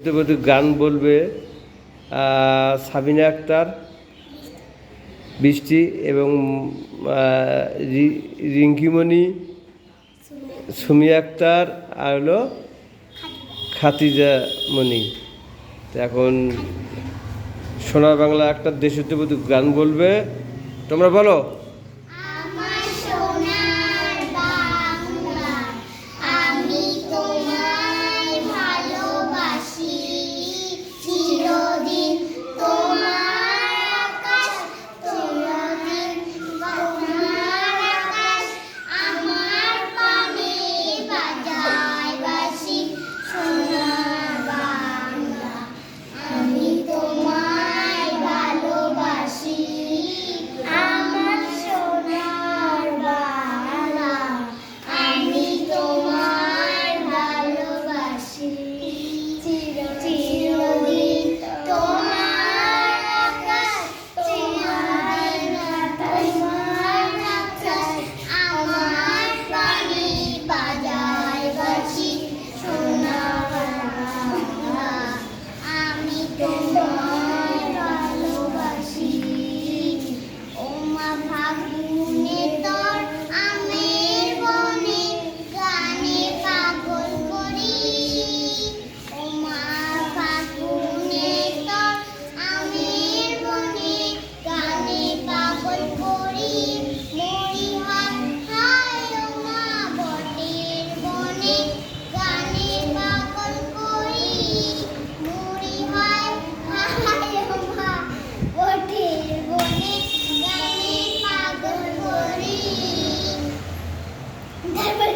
দেশাত্মবোধক গান বলবে সাবিনা আক্তার, বৃষ্টি এবং রিঙ্কিমণি, সুমি আক্তার আর হলো খাতিজা মণি। এখন সোনার বাংলা একটা দেশাত্মবোধক গান বলবে। তোমরা বলো।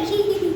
keep